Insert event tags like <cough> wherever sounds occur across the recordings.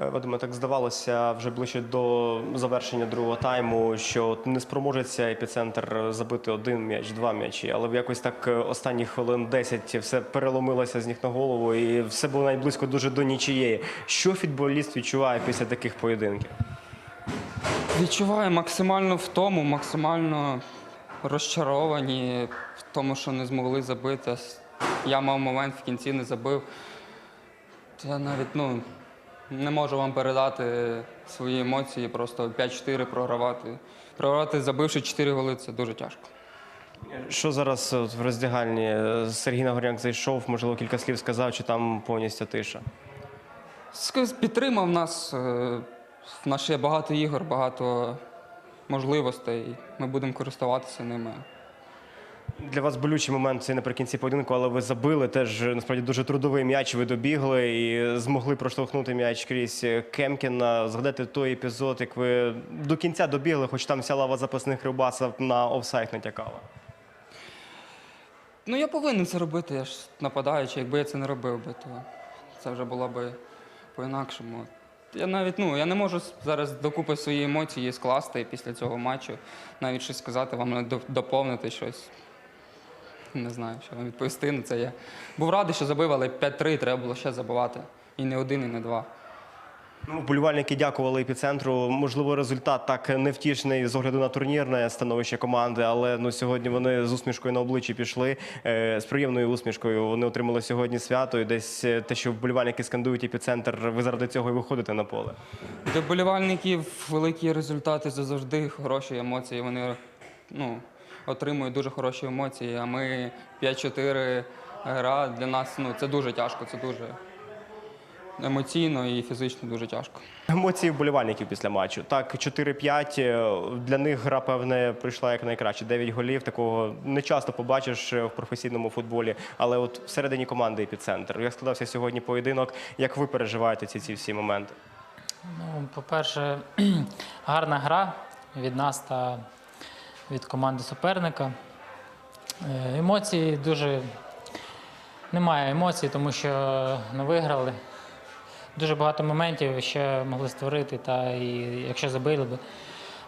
Е, Вадиме, так здавалося вже ближче до завершення другого тайму, що не спроможеться епіцентр забити один м'яч, два м'ячі, але якось так е, останні хвилин 10 все переломилося з ніг на голову, і все було навіть близько дуже до нічиєї. Що футболіст відчуває після таких поєдинків? Відчуваю максимально втому, максимально розчаровані в тому, що не змогли забити. Я мав момент в кінці не забив. Я навіть ну, не можу вам передати свої емоції, просто 5-4 програвати. Програвати, забивши 4 голи, це дуже тяжко. Що зараз от в роздягальні? Е, Сергій Нагорняк зайшов, можливо, кілька слів сказав, чи там повністю тиша? Сказ- Підтримав нас. е, В нас ще багато ігор, багато можливостей. Ми будемо користуватися ними. Для вас болючий момент це наприкінці поєдинку, але ви забили теж насправді дуже трудовий м'яч. Ви добігли і змогли проштовхнути м'яч крізь Кемкіна. Згадайте той епізод, як ви до кінця добігли, хоч там вся лава запасних Кривбаса на офсайд натякала. Ну, я повинен це робити, я ж нападаючий. Якби я це не робив би, то це вже було би по-інакшому. Я навіть ну, я не можу зараз докупи свої емоції скласти після цього матчу, навіть щось сказати, вам до- доповнити щось. Не знаю, що вам відповісти на це. Я був радий, що забив, але 5-3 треба було ще забивати. І не один, і не два. Ну, вболівальники дякували епіцентру. Можливо, результат так невтішний з огляду на турнірне становище команди, але ну сьогодні вони з усмішкою на обличчі пішли. Е, з приємною усмішкою вони отримали сьогодні свято. І десь е, те, що вболівальники скандують епіцентр, ви заради цього і виходите на поле. Для болівальників великі результати завжди хороші емоції. Вони ну, отримують дуже хороші емоції. А ми 5-4 гра для нас ну, це дуже тяжко, це дуже емоційно і фізично дуже тяжко. Емоції вболівальників після матчу. Так, 4-5. е, Для них гра, певне, прийшла як найкраще. 9 голів. Такого не часто побачиш е, в професійному футболі. Але от всередині команди епіцентр. Як складався сьогодні поєдинок? Як ви переживаєте ці, ці всі моменти? Ну, по-перше, <clears throat> гарна гра від нас та від команди суперника. Е, Емоції дуже немає емоцій, тому що не виграли. Дуже багато моментів ще могли створити, та і якщо забили б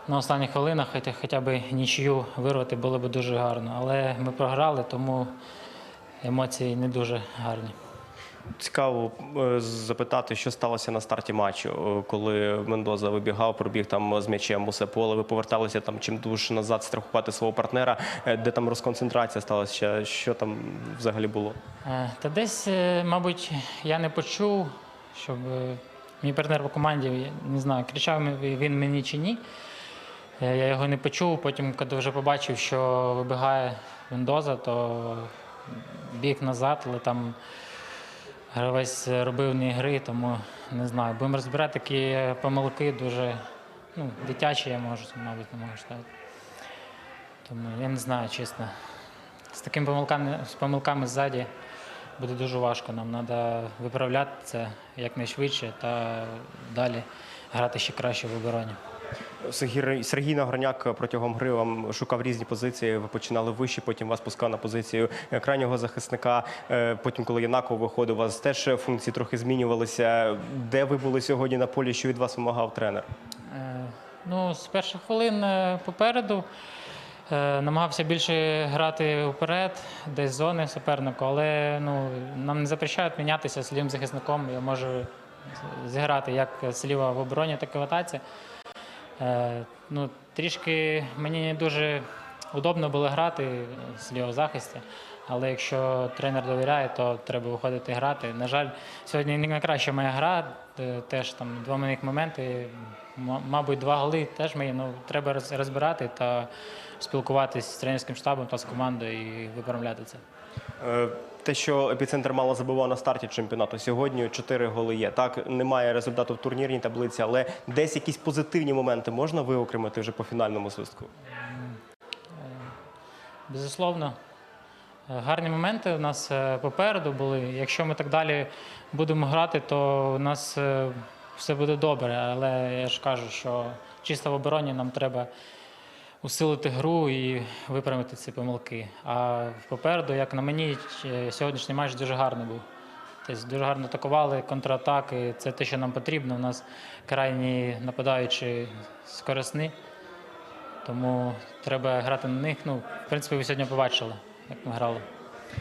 на останніх хвилинах, хоча, б нічию вирвати було б дуже гарно. Але ми програли, тому емоції не дуже гарні. Цікаво е, запитати, що сталося на старті матчу, е, коли Мендоза вибігав, пробіг там з м'ячем усе поле. Ви поверталися там чимдуж назад страхувати свого партнера. Е, Де там розконцентрація сталася? Що там взагалі було? Та десь, мабуть, я не почув, щоб мій партнер по команді, не знаю, кричав він мені чи ні. Я його не почув. Потім, коли вже побачив, що вибігає Віндоза, то біг назад, але там гравець робив не гри, тому не знаю. Будемо розбирати такі помилки дуже ну, дитячі, я можу, мабуть, не можу сказати. Тому я не знаю, чесно. З такими помилками, з помилками ззаді буде дуже важко. Нам треба виправляти це якнайшвидше та далі грати ще краще в обороні. Сергій, Нагорняк протягом гри вам шукав різні позиції. Ви починали вище, потім вас пускав на позицію крайнього захисника. Е, Потім, коли Янаков виходив, у вас теж функції трохи змінювалися. Де ви були сьогодні на полі? Що від вас вимагав тренер? Е, Ну, з перших хвилин е, попереду е, намагався більше грати вперед, десь з зони супернику, але ну, нам не запрещають мінятися з лівим захисником. Я можу зіграти як зліва в обороні, так і в атаці. Е, Ну, трішки мені не дуже удобно було грати з лівого захисті, але якщо тренер довіряє, то треба виходити грати. На жаль, сьогодні не найкраща моя гра, е, теж там два моїх моменти, мабуть, два голи теж мої. Ну, треба розбирати та спілкуватися з тренерським штабом та з командою і виправляти це. Е, Те, що епіцентр мало забивав на старті чемпіонату, сьогодні 4 голи є. Так, немає результату в турнірній таблиці, але десь якісь позитивні моменти можна виокремити вже по фінальному свистку. Безусловно, Е, гарні моменти у нас е, попереду були. Якщо ми так далі будемо грати, то у нас е, все буде добре. Але я ж кажу, що чисто в обороні нам треба усилити гру і виправити ці помилки. А попереду, як на мені, сьогоднішній матч дуже гарний був. Тобто дуже гарно атакували, контратаки. Це те, що нам потрібно. У нас крайні нападаючі скорисні. Тому треба грати на них. Ну, в принципі, ви сьогодні побачили, як ми грали.